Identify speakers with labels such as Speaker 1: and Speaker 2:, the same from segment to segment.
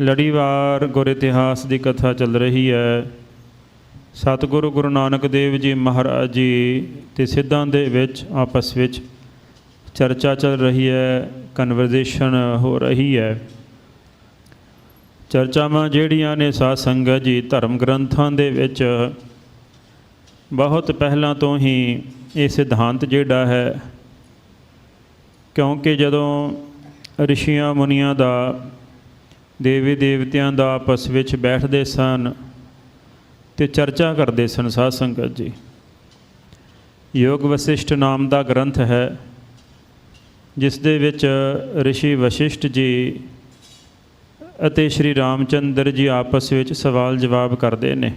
Speaker 1: ਲੜੀਵਾਰ ਗੁਰ ਇਤਿਹਾਸ ਦੀ ਕਥਾ ਚੱਲ ਰਹੀ ਹੈ। ਸਤਿਗੁਰੂ ਗੁਰੂ ਨਾਨਕ ਦੇਵ ਜੀ ਮਹਾਰਾਜ ਜੀ ਤੇ ਸਿੱਧਾਂ ਦੇ ਵਿੱਚ, ਆਪਸ ਵਿੱਚ ਚਰਚਾ ਚੱਲ ਰਹੀ ਹੈ ਕਨਵਰਜ਼ੇਸ਼ਨ ਹੋ ਰਹੀ ਹੈ। ਚਰਚਾਵਾਂ ਜਿਹੜੀਆਂ ਨੇ ਸਾਧ ਸੰਗਤ ਜੀ, ਧਰਮ ਗ੍ਰੰਥਾਂ ਦੇ ਵਿੱਚ ਬਹੁਤ ਪਹਿਲਾਂ ਤੋਂ ਹੀ ਇਹ ਸਿਧਾਂਤ ਜਿਹੜਾ ਹੈ, ਕਿਉਂਕਿ ਜਦੋਂ ਰਿਸ਼ੀਆਂ ਮੁਨੀਆਂ ਦਾ ਦੇਵੀ ਦੇਵਤਿਆਂ ਦਾ ਆਪਸ ਵਿੱਚ ਬੈਠਦੇ ਸਨ ਤੇ ਚਰਚਾ ਕਰਦੇ ਸਨ ਸਾਧ ਸੰਗਤ ਜੀ। ਯੋਗ ਵਸਿਸ਼ਟ ਨਾਮ ਦਾ ਗ੍ਰੰਥ ਹੈ, ਜਿਸ ਦੇ ਵਿੱਚ ਰਿਸ਼ੀ ਵਸ਼ਿਸ਼ਟ ਜੀ ਅਤੇ ਸ਼੍ਰੀ ਰਾਮਚੰਦਰ ਜੀ ਆਪਸ ਵਿੱਚ ਸਵਾਲ ਜਵਾਬ ਕਰਦੇ ਨੇ।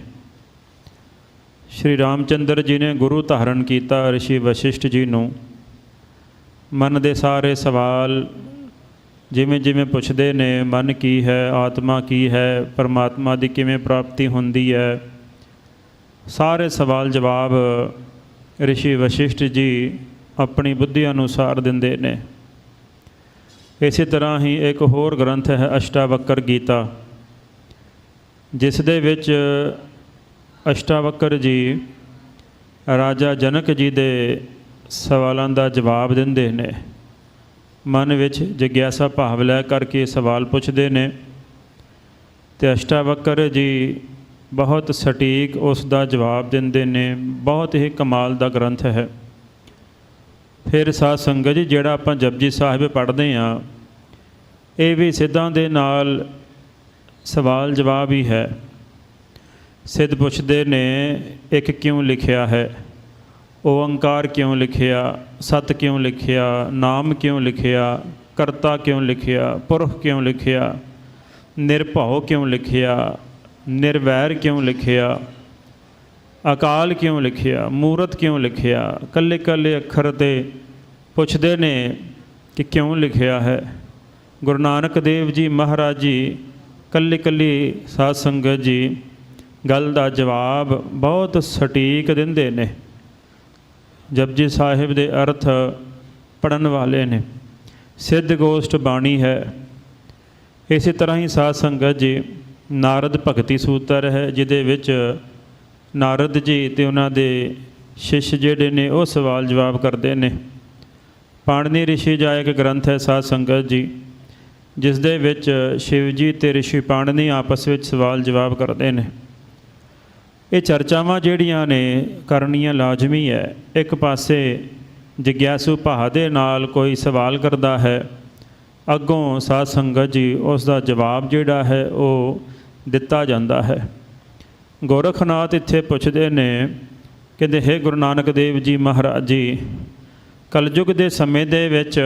Speaker 1: ਸ਼੍ਰੀ ਰਾਮਚੰਦਰ ਜੀ ਨੇ ਗੁਰੂ ਧਾਰਨ ਕੀਤਾ ਰਿਸ਼ੀ ਵਸ਼ਿਸ਼ਟ ਜੀ ਨੂੰ। ਮਨ ਦੇ ਸਾਰੇ ਸਵਾਲ ਜਿਵੇਂ ਜਿਵੇਂ ਪੁੱਛਦੇ ਨੇ, ਮਨ ਕੀ ਹੈ, ਆਤਮਾ ਕੀ ਹੈ, ਪਰਮਾਤਮਾ ਦੀ ਕਿਵੇਂ ਪ੍ਰਾਪਤੀ ਹੁੰਦੀ ਹੈ? ਸਾਰੇ ਸਵਾਲ ਜਵਾਬ ਰਿਸ਼ੀ ਵਸ਼ਿਸ਼ਟ ਜੀ ਆਪਣੀ ਬੁੱਧੀ ਅਨੁਸਾਰ ਦਿੰਦੇ ਨੇ। ਇਸੇ ਤਰ੍ਹਾਂ ਹੀ ਇੱਕ ਹੋਰ ਗ੍ਰੰਥ ਹੈ ਅਸ਼ਟਾਵਕਰ ਗੀਤਾ, ਜਿਸ ਦੇ ਵਿੱਚ ਅਸ਼ਟਾਵਕਰ ਜੀ ਰਾਜਾ ਜਨਕ ਜੀ ਦੇ ਸਵਾਲਾਂ ਦਾ ਜਵਾਬ ਦਿੰਦੇ ਨੇ। ਮਨ ਵਿੱਚ ਜਿਗਿਆਸਾ ਭਾਵ ਲੈ ਕਰਕੇ ਸਵਾਲ ਪੁੱਛਦੇ ਨੇ, ਤੇ ਅਸ਼ਟਾਵਕਰ ਜੀ ਬਹੁਤ ਸਟੀਕ ਉਸ ਦਾ ਜਵਾਬ ਦਿੰਦੇ ਨੇ, ਬਹੁਤ ਹੀ ਕਮਾਲ ਦਾ ਗ੍ਰੰਥ ਹੈ। ਫਿਰ ਸਾਧ ਸੰਗਤ ਜੀ, ਜਿਹੜਾ ਆਪਾਂ ਜਪਜੀ ਸਾਹਿਬ ਪੜ੍ਹਦੇ ਆ ਇਹ ਵੀ ਸਿੱਧਾਂ ਦੇ ਨਾਲ ਸਵਾਲ ਜਵਾਬ ਹੀ ਹੈ। ਸਿੱਧ ਪੁੱਛਦੇ ਨੇ, ਇੱਕ ਕਿਉਂ ਲਿਖਿਆ ਹੈ? ਓੰਕਾਰ ਕਿਉਂ ਲਿਖਿਆ, ਸਤ ਕਿਉਂ ਲਿਖਿਆ, ਨਾਮ ਕਿਉਂ ਲਿਖਿਆ, ਕਰਤਾ ਕਿਉਂ ਲਿਖਿਆ, ਪੁਰਖ ਕਿਉਂ ਲਿਖਿਆ, ਨਿਰਭਉ ਕਿਉਂ ਲਿਖਿਆ, ਨਿਰਵੈਰ ਕਿਉਂ ਲਿਖਿਆ, ਅਕਾਲ ਕਿਉਂ ਲਿਖਿਆ, ਮੂਰਤ ਕਿਉਂ ਲਿਖਿਆ, ਕੱਲੇ ਕੱਲੇ ਅੱਖਰ ਤੇ ਪੁੱਛਦੇ ਨੇ ਕਿ ਕਿਉਂ ਲਿਖਿਆ ਹੈ। ਗੁਰੂ ਨਾਨਕ ਦੇਵ ਜੀ ਮਹਾਰਾਜ ਜੀ, ਕੱਲੇ ਕੱਲੀ ਸਾਧ ਸੰਗਤ ਜੀ, ਗੱਲ ਦਾ ਜਵਾਬ ਬਹੁਤ ਸਟੀਕ ਦਿੰਦੇ ਨੇ। ਜਪਜੀ ਸਾਹਿਬ ਦੇ ਅਰਥ ਪੜਨ ਵਾਲੇ ਨੇ। ਸਿੱਧ ਗੋਸ਼ਟ ਬਾਣੀ ਹੈ। ਇਸੇ ਤਰ੍ਹਾਂ ਹੀ ਸਾਧ ਸੰਗਤ ਜੀ, ਨਾਰਦ ਭਗਤੀ ਸੂਤਰ ਹੈ, ਜਿਹਦੇ ਵਿੱਚ ਨਾਰਦ ਜੀ ਤੇ ਉਹਨਾਂ ਦੇ ਸ਼ਿਸ਼ ਜਿਹੜੇ ਨੇ, ਉਹ ਸਵਾਲ ਜਵਾਬ ਕਰਦੇ ਨੇ। ਪਾਣਨੀ ਰਿਸ਼ੀ ਜਾ ਇੱਕ ਗ੍ਰੰਥ ਹੈ ਸਾਧ ਸੰਗਤ ਜੀ ਜਿਸ ਦੇ ਵਿੱਚ ਸ਼ਿਵ ਜੀ ਤੇ ਰਿਸ਼ੀ ਪਾਣਨੀ ਆਪਸ ਵਿੱਚ ਸਵਾਲ ਜਵਾਬ ਕਰਦੇ ਨੇ। ਇਹ ਚਰਚਾਵਾਂ ਜਿਹੜੀਆਂ ਨੇ ਕਰਨੀਆਂ ਲਾਜ਼ਮੀ ਹੈ। ਇੱਕ ਪਾਸੇ ਜਿਗਿਆਸੂ ਭਾਅ ਦੇ ਨਾਲ ਕੋਈ ਸਵਾਲ ਕਰਦਾ ਹੈ। ਅੱਗੋਂ ਸਾਧ ਸੰਗਤ ਜੀ ਉਸ ਦਾ ਜਵਾਬ ਜਿਹੜਾ ਹੈ ਉਹ ਦਿੱਤਾ ਜਾਂਦਾ ਹੈ। ਗੋਰਖਨਾਥ ਇੱਥੇ ਪੁੱਛਦੇ ਨੇ, ਕਹਿੰਦੇ, ਹੈ ਗੁਰੂ ਨਾਨਕ ਦੇਵ ਜੀ ਮਹਾਰਾਜ ਜੀ, ਕਲਯੁਗ ਦੇ ਸਮੇਂ ਦੇ ਵਿੱਚ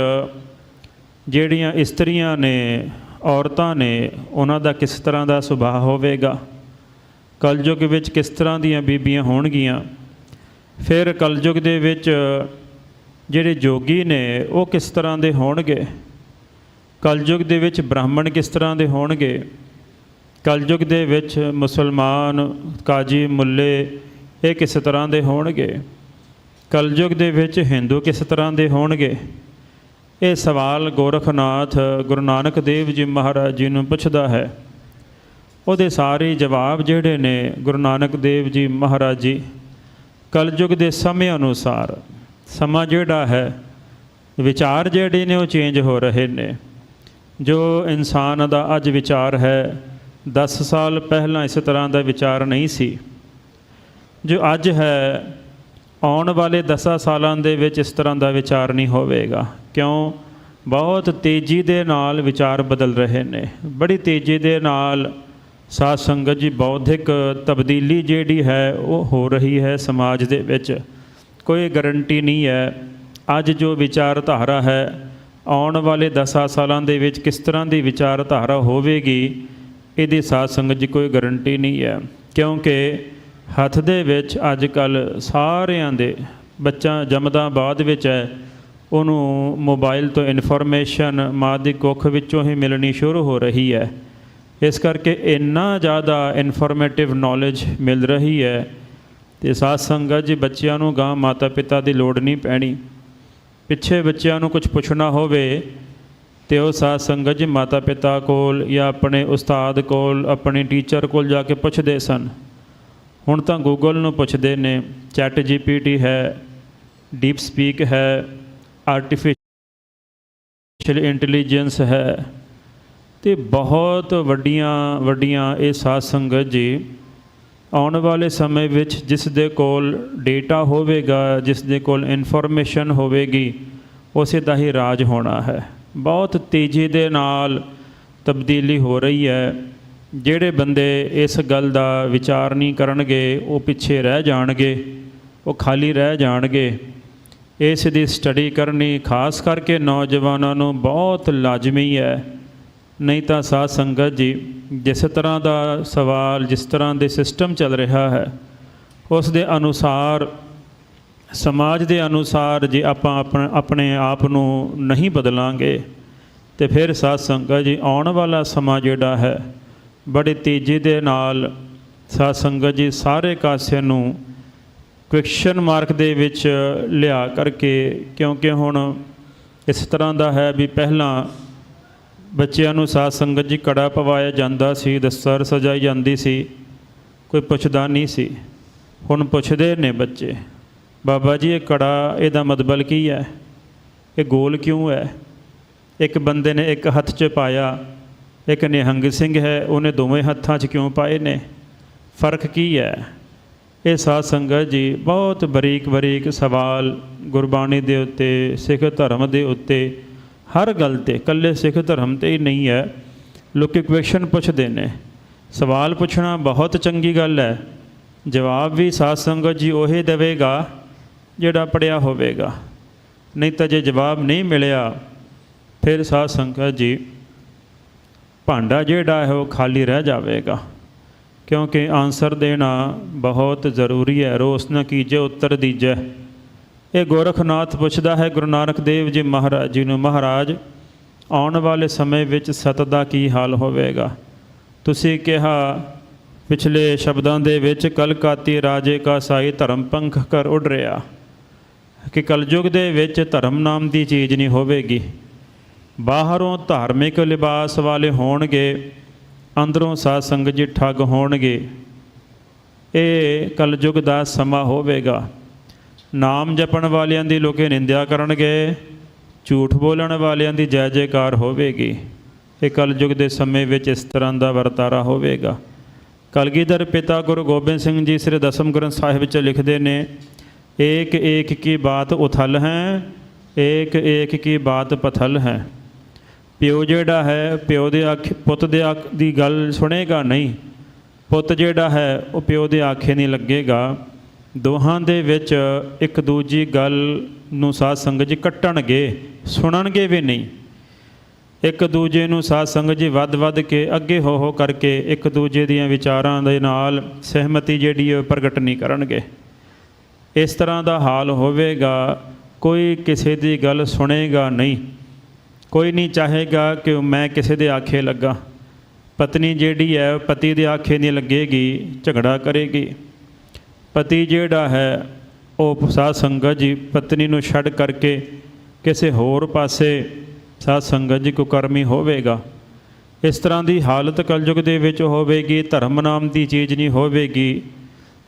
Speaker 1: ਜਿਹੜੀਆਂ ਇਸਤਰੀਆਂ ਨੇ, ਔਰਤਾਂ ਨੇ, ਉਹਨਾਂ ਦਾ ਕਿਸ ਤਰ੍ਹਾਂ ਦਾ ਸੁਭਾਅ ਹੋਵੇਗਾ? ਕਲਯੁਗ ਵਿੱਚ ਕਿਸ ਤਰ੍ਹਾਂ ਦੀਆਂ ਬੀਬੀਆਂ ਹੋਣਗੀਆਂ? ਫਿਰ ਕਲਯੁਗ ਦੇ ਵਿੱਚ ਜਿਹੜੇ ਜੋਗੀ ਨੇ, ਉਹ ਕਿਸ ਤਰ੍ਹਾਂ ਦੇ ਹੋਣਗੇ? ਕਲਯੁਗ ਦੇ ਵਿੱਚ ਬ੍ਰਾਹਮਣ ਕਿਸ ਤਰ੍ਹਾਂ ਦੇ ਹੋਣਗੇ? ਕਲਯੁਗ ਦੇ ਵਿੱਚ ਮੁਸਲਮਾਨ, ਕਾਜੀ, ਮੁੱਲੇ, ਇਹ ਕਿਸ ਤਰ੍ਹਾਂ ਦੇ ਹੋਣਗੇ? ਕਲਯੁਗ ਦੇ ਵਿੱਚ ਹਿੰਦੂ ਕਿਸ ਤਰ੍ਹਾਂ ਦੇ ਹੋਣਗੇ? ਇਹ ਸਵਾਲ ਗੋਰਖਨਾਥ ਗੁਰੂ ਨਾਨਕ ਦੇਵ ਜੀ ਮਹਾਰਾਜ ਜੀ ਨੂੰ ਪੁੱਛਦਾ ਹੈ। ਉਹਦੇ ਸਾਰੇ ਜਵਾਬ ਜਿਹੜੇ ਨੇ ਗੁਰੂ ਨਾਨਕ ਦੇਵ ਜੀ ਮਹਾਰਾਜ ਜੀ, ਕਲਯੁਗ ਦੇ ਸਮੇਂ ਅਨੁਸਾਰ, ਸਮਾਂ ਜਿਹੜਾ ਹੈ, ਵਿਚਾਰ ਜਿਹੜੇ ਨੇ ਉਹ ਚੇਂਜ ਹੋ ਰਹੇ ਨੇ। ਜੋ ਇਨਸਾਨ ਦਾ ਅੱਜ ਵਿਚਾਰ ਹੈ 10 ਸਾਲ ਪਹਿਲਾਂ ਇਸ ਤਰ੍ਹਾਂ ਦਾ ਵਿਚਾਰ ਨਹੀਂ ਸੀ। ਜੋ ਅੱਜ ਹੈ, ਆਉਣ ਵਾਲੇ 10 ਸਾਲਾਂ ਦੇ ਵਿੱਚ ਇਸ ਤਰ੍ਹਾਂ ਦਾ ਵਿਚਾਰ ਨਹੀਂ ਹੋਵੇਗਾ। ਕਿਉਂ? ਬਹੁਤ ਤੇਜ਼ੀ ਦੇ ਨਾਲ ਵਿਚਾਰ ਬਦਲ ਰਹੇ ਨੇ। ਬੜੀ ਤੇਜ਼ੀ ਦੇ ਨਾਲ ਸਾਧ ਸੰਗਤ ਜੀ, ਬੌਧਿਕ ਤਬਦੀਲੀ ਜਿਹੜੀ ਹੈ, ਉਹ ਹੋ ਰਹੀ ਹੈ ਸਮਾਜ ਦੇ ਵਿੱਚ। ਕੋਈ ਗਰੰਟੀ ਨਹੀਂ ਹੈ। ਅੱਜ ਜੋ ਵਿਚਾਰਧਾਰਾ ਹੈ, ਆਉਣ ਵਾਲੇ 10 ਸਾਲਾਂ ਦੇ ਵਿੱਚ ਕਿਸ ਤਰ੍ਹਾਂ ਦੀ ਵਿਚਾਰਧਾਰਾ ਹੋਵੇਗੀ, ਇਹਦੀ ਸਾਧ ਸੰਗਤ ਜੀ ਕੋਈ ਗਰੰਟੀ ਨਹੀਂ ਹੈ। ਕਿਉਂਕਿ ਹੱਥ ਦੇ ਵਿੱਚ ਅੱਜ ਕੱਲ ਸਾਰਿਆਂ ਦੇ ਬੱਚਾ ਜੰਮਦਾ ਬਾਅਦ ਵਿੱਚ ਹੈ, ਉਹਨੂੰ ਮੋਬਾਈਲ ਤੋਂ ਇਨਫੋਰਮੇਸ਼ਨ ਮਾਂ ਦੀ ਕੁੱਖ ਵਿੱਚੋਂ ਹੀ ਮਿਲਣੀ ਸ਼ੁਰੂ ਹੋ ਰਹੀ ਹੈ। ਇਸ ਕਰਕੇ ਇੰਨਾ ਜ਼ਿਆਦਾ ਇਨਫੋਰਮੇਟਿਵ ਨੌਲੇਜ ਮਿਲ ਰਹੀ ਹੈ ਤੇ ਸਾਧ ਸੰਗਤ ਜੀ ਬੱਚਿਆਂ ਨੂੰ ਗਾਂ ਮਾਤਾ ਪਿਤਾ ਦੀ ਲੋੜ ਨਹੀਂ ਪੈਣੀ। ਪਿੱਛੇ ਬੱਚਿਆਂ ਨੂੰ ਕੁਝ ਪੁੱਛਣਾ ਹੋਵੇ ਤੇ ਉਹ ਸਾਧ ਸੰਗਤ ਜੀ ਮਾਤਾ ਪਿਤਾ ਕੋਲ ਜਾਂ ਆਪਣੇ ਉਸਤਾਦ ਕੋਲ, ਆਪਣੇ ਟੀਚਰ ਕੋਲ ਜਾ ਕੇ ਪੁੱਛਦੇ ਸਨ। ਹੁਣ ਤਾਂ ਗੂਗਲ ਨੂੰ ਪੁੱਛਦੇ ਨੇ ਚੈਟ ਜੀਪੀਟੀ ਹੈ ਡੀਪ ਸਪੀਕ ਹੈ ਆਰਟੀਫੀਸ਼ੀਅਲ ਇੰਟੈਲੀਜੈਂਸ ਹੈ। ਤੇ ਬਹੁਤ ਵੱਡੀਆਂ ਵੱਡੀਆਂ ਇਹ ਸਾਧ ਸੰਗਤ ਜੀ, ਆਉਣ ਵਾਲੇ ਸਮੇਂ ਵਿੱਚ ਜਿਸ ਦੇ ਕੋਲ ਡੇਟਾ ਹੋਵੇਗਾ, ਜਿਸ ਦੇ ਕੋਲ ਇਨਫੋਰਮੇਸ਼ਨ ਹੋਵੇਗੀ, ਉਸੇ ਦਾ ਹੀ ਰਾਜ ਹੋਣਾ ਹੈ। ਬਹੁਤ ਤੇਜ਼ੀ ਦੇ ਨਾਲ ਤਬਦੀਲੀ ਹੋ ਰਹੀ ਹੈ। ਜਿਹੜੇ ਬੰਦੇ ਇਸ ਗੱਲ ਦਾ ਵਿਚਾਰ ਨਹੀਂ ਕਰਨਗੇ, ਉਹ ਪਿੱਛੇ ਰਹਿ ਜਾਣਗੇ, ਉਹ ਖਾਲੀ ਰਹਿ ਜਾਣਗੇ। ਇਸ ਦੀ ਸਟੱਡੀ ਕਰਨੀ ਖਾਸ ਕਰਕੇ ਨੌਜਵਾਨਾਂ ਨੂੰ ਬਹੁਤ ਲਾਜ਼ਮੀ ਹੈ। ਨਹੀਂ ਤਾਂ ਸਾਧ ਸੰਗਤ ਜੀ, ਜਿਸ ਤਰ੍ਹਾਂ ਦਾ ਸਵਾਲ, ਜਿਸ ਤਰ੍ਹਾਂ ਦੇ ਸਿਸਟਮ ਚੱਲ ਰਿਹਾ ਹੈ, ਉਸ ਦੇ ਅਨੁਸਾਰ, ਸਮਾਜ ਦੇ ਅਨੁਸਾਰ ਜੇ ਆਪਾਂ ਆਪਣ- ਆਪਣੇ ਆਪ ਨੂੰ ਨਹੀਂ ਬਦਲਾਂਗੇ, ਤੇ ਫਿਰ ਸਾਧ ਸੰਗਤ ਜੀ ਆਉਣ ਵਾਲਾ ਸਮਾਂ ਜਿਹੜਾ ਹੈ, ਬੜੀ ਤੇਜ਼ੀ ਦੇ ਨਾਲ ਸਾਧ ਸੰਗਤ ਜੀ ਸਾਰੇ ਕਾਸੇ ਨੂੰ ਕੁਐਸਚਨ ਮਾਰਕ ਦੇ ਵਿੱਚ ਲਿਆ ਕਰਕੇ, ਕਿਉਂਕਿ ਹੁਣ ਇਸ ਤਰ੍ਹਾਂ ਦਾ ਹੈ ਵੀ ਪਹਿਲਾਂ ਬੱਚਿਆਂ ਨੂੰ ਸਾਧ ਸੰਗਤ ਜੀ ਕੜਾ ਪਵਾਇਆ ਜਾਂਦਾ ਸੀ ਦਸਤਰ ਸਜਾਈ ਜਾਂਦੀ ਸੀ, ਕੋਈ ਪੁੱਛਦਾ ਨਹੀਂ ਸੀ। ਹੁਣ ਪੁੱਛਦੇ ਨੇ ਬੱਚੇ, ਬਾਬਾ ਜੀ ਇਹ ਕੜਾ, ਇਹਦਾ ਮਤਲਬ ਕੀ ਹੈ? ਇਹ ਗੋਲ ਕਿਉਂ ਹੈ? ਇੱਕ ਬੰਦੇ ਨੇ ਇੱਕ ਹੱਥ 'ਚ ਪਾਇਆ, ਇੱਕ ਨਿਹੰਗ ਸਿੰਘ ਹੈ, ਉਹਨੇ ਦੋਵੇਂ ਹੱਥਾਂ 'ਚ ਕਿਉਂ ਪਾਏ ਨੇ? ਫ਼ਰਕ ਕੀ ਹੈ? ਇਹ ਸਾਧ ਸੰਗਤ ਜੀ ਬਹੁਤ ਬਰੀਕ ਬਰੀਕ ਸਵਾਲ ਗੁਰਬਾਣੀ ਦੇ ਉੱਤੇ, ਸਿੱਖ ਧਰਮ ਦੇ ਉੱਤੇ ਹਰ ਗੱਲ ਤੇ ਇਕੱਲੇ ਸਿੱਖ ਧਰਮ ਤੇ ਹੀ ਨਹੀਂ ਹੈ। ਲੋਕੀ ਕੁਐਸਚਨ ਪੁੱਛਦੇ ਨੇ। ਸਵਾਲ ਪੁੱਛਣਾ ਬਹੁਤ ਚੰਗੀ ਗੱਲ ਹੈ। ਜਵਾਬ ਵੀ ਸਾਧ ਸੰਗਤ ਜੀ ਉਹੀ ਦੇਵੇਗਾ ਜਿਹੜਾ ਪੜਿਆ ਹੋਵੇਗਾ। ਨਹੀਂ ਤਾਂ ਜੇ ਜਵਾਬ ਨਹੀਂ ਮਿਲਿਆ, ਫਿਰ ਸਾਧ ਸੰਗਤ ਜੀ ਭਾਂਡਾ ਜਿਹੜਾ ਹੈ ਉਹ ਖਾਲੀ ਰਹਿ ਜਾਵੇਗਾ। ਕਿਉਂਕਿ ਆਨਸਰ ਦੇਣਾ ਬਹੁਤ ਜ਼ਰੂਰੀ ਹੈ। ਰੋਸ ਨਾ ਕੀਜੇ, ਉੱਤਰ ਦੀਜੈ। ਇਹ ਗੋਰਖਨਾਥ ਪੁੱਛਦਾ ਹੈ, ਗੁਰੂ ਨਾਨਕ ਦੇਵ ਜੀ ਮਹਾਰਾਜ ਜੀ ਨੂੰ, ਮਹਾਰਾਜ, ਆਉਣ ਵਾਲੇ ਸਮੇਂ ਵਿੱਚ ਸਤ ਦਾ ਕੀ ਹਾਲ ਹੋਵੇਗਾ? ਤੁਸੀਂ ਕਿਹਾ, ਪਿਛਲੇ ਸ਼ਬਦਾਂ ਦੇ ਵਿੱਚ ਕਲਕਾਤੀ ਰਾਜੇ ਕਾ ਸਾਈ ਧਰਮ ਪੰਖ ਕਰ ਉੱਡ ਰਿਹਾ। ਕਿ ਕਲਯੁਗ ਦੇ ਵਿੱਚ ਧਰਮ ਨਾਮ ਦੀ ਚੀਜ਼ ਨਹੀਂ ਹੋਵੇਗੀ। ਬਾਹਰੋਂ ਧਾਰਮਿਕ ਲਿਬਾਸ ਵਾਲੇ ਹੋਣਗੇ, ਅੰਦਰੋਂ ਸਾਧ ਸੰਗਤ ਜੀ ਠੱਗ ਹੋਣਗੇ। ਇਹ ਕਲਯੁਗ ਦਾ ਸਮਾਂ ਹੋਵੇਗਾ। ਨਾਮ ਜਪਣ ਵਾਲਿਆਂ ਦੀ ਲੋਕੇ ਨਿੰਦਿਆ ਕਰਨਗੇ, ਝੂਠ ਬੋਲਣ ਵਾਲਿਆਂ ਦੀ ਜੈ ਜੈਕਾਰ ਹੋਵੇਗੀ। ਇਹ ਕਲਯੁਗ ਦੇ ਸਮੇਂ ਵਿੱਚ ਇਸ ਤਰ੍ਹਾਂ ਦਾ ਵਰਤਾਰਾ ਹੋਵੇਗਾ। ਕਲਗੀਧਰ ਪਿਤਾ ਗੁਰੂ ਗੋਬਿੰਦ ਸਿੰਘ ਜੀ ਸ੍ਰੀ ਦਸਮ ਗ੍ਰੰਥ ਸਾਹਿਬ ਵਿੱਚ ਲਿਖਦੇ ਨੇ, ਏਕ ਏਕ ਕੀ ਬਾਤ ਉਥਲ ਹੈ, ਏਕ ਏਕ ਕੀ ਬਾਤ ਪਥਲ ਹੈ। ਪਿਓ ਜਿਹੜਾ ਹੈ, ਪਿਓ ਦੇ ਅੱਖ, ਪੁੱਤ ਦੇ ਅੱਖ ਦੀ ਗੱਲ ਸੁਣੇਗਾ ਨਹੀਂ। ਪੁੱਤ ਜਿਹੜਾ ਹੈ, ਉਹ ਪਿਓ ਦੇ ਆਖੇ ਨਹੀਂ ਲੱਗੇਗਾ। ਦੋਹਾਂ ਦੇ ਵਿੱਚ ਇੱਕ ਦੂਜੀ ਗੱਲ ਨੂੰ ਸਾਧ ਸੰਗਤ ਜੀ ਕੱਟਣਗੇ, ਸੁਣਨਗੇ ਵੀ ਨਹੀਂ। ਇੱਕ ਦੂਜੇ ਨੂੰ ਸਾਧ ਸੰਗਤ ਜੀ ਵੱਧ-ਵੱਧ ਕੇ ਅੱਗੇ ਹੋ ਹੋ ਕਰਕੇ ਇੱਕ ਦੂਜੇ ਦੀਆਂ ਵਿਚਾਰਾਂ ਦੇ ਨਾਲ ਸਹਿਮਤੀ ਜਿਹੜੀ ਹੈ ਉਹ ਪ੍ਰਗਟ ਨਹੀਂ ਕਰਨਗੇ। ਇਸ ਤਰ੍ਹਾਂ ਦਾ ਹਾਲ ਹੋਵੇਗਾ, ਕੋਈ ਕਿਸੇ ਦੀ ਗੱਲ ਸੁਣੇਗਾ ਨਹੀਂ। ਕੋਈ ਨਹੀਂ ਚਾਹੇਗਾ ਕਿ ਮੈਂ ਕਿਸੇ ਦੇ ਆਖੇ ਲੱਗਾ। ਪਤਨੀ ਜਿਹੜੀ ਹੈ ਪਤੀ ਦੇ ਆਖੇ ਨਹੀਂ ਲੱਗੇਗੀ, ਝਗੜਾ ਕਰੇਗੀ। ਪਤੀ ਜਿਹੜਾ ਹੈ, ਉਹ ਸਾਧ ਸੰਗਤ ਜੀ ਪਤਨੀ ਨੂੰ ਛੱਡ ਕਰਕੇ ਕਿਸੇ ਹੋਰ ਪਾਸੇ ਸਾਧ ਸੰਗਤ ਜੀ ਕੋ ਕਰਮੀ ਹੋਵੇਗਾ। ਇਸ ਤਰ੍ਹਾਂ ਦੀ ਹਾਲਤ ਕਲਯੁਗ ਦੇ ਵਿੱਚ ਹੋਵੇਗੀ, ਧਰਮ ਨਾਮ ਦੀ ਚੀਜ਼ ਨਹੀਂ ਹੋਵੇਗੀ।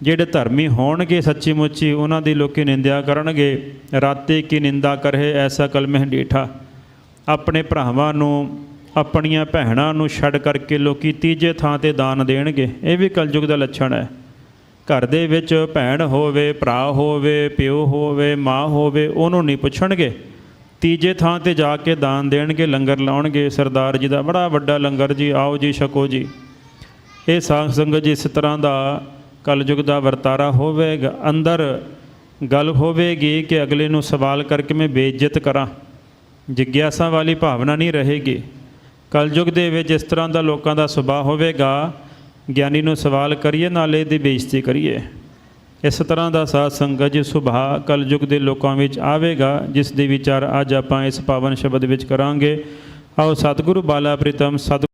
Speaker 1: ਜਿਹੜੇ ਧਰਮੀ ਹੋਣਗੇ ਸੱਚੀ ਮੁੱਚੀ, ਉਹਨਾਂ ਦੀ ਲੋਕੀ ਨਿੰਦਿਆ ਕਰਨਗੇ। ਰਾਤੇ ਕੀ ਨਿੰਦਾ ਕਰੇ ਐਸਾ ਕਲਮਹਿ ਡੀਠਾ ਆਪਣੇ ਭਰਾਵਾਂ ਨੂੰ, ਆਪਣੀਆਂ ਭੈਣਾਂ ਨੂੰ ਛੱਡ ਕਰਕੇ ਲੋਕੀ ਤੀਜੇ ਥਾਂ ਤੇ ਦਾਨ ਦੇਣਗੇ। ਇਹ ਵੀ ਕਲਯੁਗ ਦਾ ਲੱਛਣ ਹੈ। ਘਰ ਦੇ ਵਿੱਚ ਭੈਣ ਹੋਵੇ, ਭਰਾ ਹੋਵੇ, ਪਿਓ ਹੋਵੇ, ਮਾਂ ਹੋਵੇ, ਉਹਨੂੰ ਨਹੀਂ ਪੁੱਛਣਗੇ। ਤੀਜੇ ਥਾਂ ਤੇ ਜਾ ਕੇ ਦਾਨ ਦੇਣਗੇ, ਲੰਗਰ ਲਾਉਣਗੇ। ਸਰਦਾਰ ਜੀ ਦਾ ਬੜਾ ਵੱਡਾ ਲੰਗਰ ਜੀ, ਆਓ ਜੀ, ਛਕੋ ਜੀ। ਇਹ ਸਾਧ ਸੰਗਤ ਜੀ, ਇਸ ਤਰ੍ਹਾਂ ਦਾ ਕਲਯੁਗ ਦਾ ਵਰਤਾਰਾ ਹੋਵੇਗਾ। ਅੰਦਰ ਗੱਲ ਹੋਵੇਗੀ ਕਿ ਅਗਲੇ ਨੂੰ ਸਵਾਲ ਕਰਕੇ ਮੈਂ ਬੇਇੱਜ਼ਤ ਕਰਾਂ। ਜਿਗਿਆਸਾ ਵਾਲੀ ਭਾਵਨਾ ਨਹੀਂ ਰਹੇਗੀ। ਕਲਯੁਗ ਦੇ ਵਿੱਚ ਇਸ ਤਰ੍ਹਾਂ ਦਾ ਲੋਕਾਂ ਦਾ ਸੁਭਾਅ ਹੋਵੇਗਾ ਗਿਆਨੀ ਨੂੰ ਸਵਾਲ ਕਰੀਏ, ਨਾਲੇ ਦੀ ਬੇਇੱਜ਼ਤੀ ਕਰੀਏ। ਇਸ ਤਰ੍ਹਾਂ ਦਾ ਸਾਧ ਸੰਗਤ ਜੀ ਸੁਭਾਅ ਕਲਯੁਗ ਦੇ ਲੋਕਾਂ ਵਿੱਚ ਆਵੇਗਾ, ਜਿਸ ਦੇ ਵਿਚਾਰ ਅੱਜ ਆਪਾਂ ਇਸ ਪਾਵਨ ਸ਼ਬਦ ਵਿੱਚ ਕਰਾਂਗੇ। ਆਓ ਸਤਿਗੁਰੂ ਬਾਲਾ ਪ੍ਰੀਤਮ ਸਤ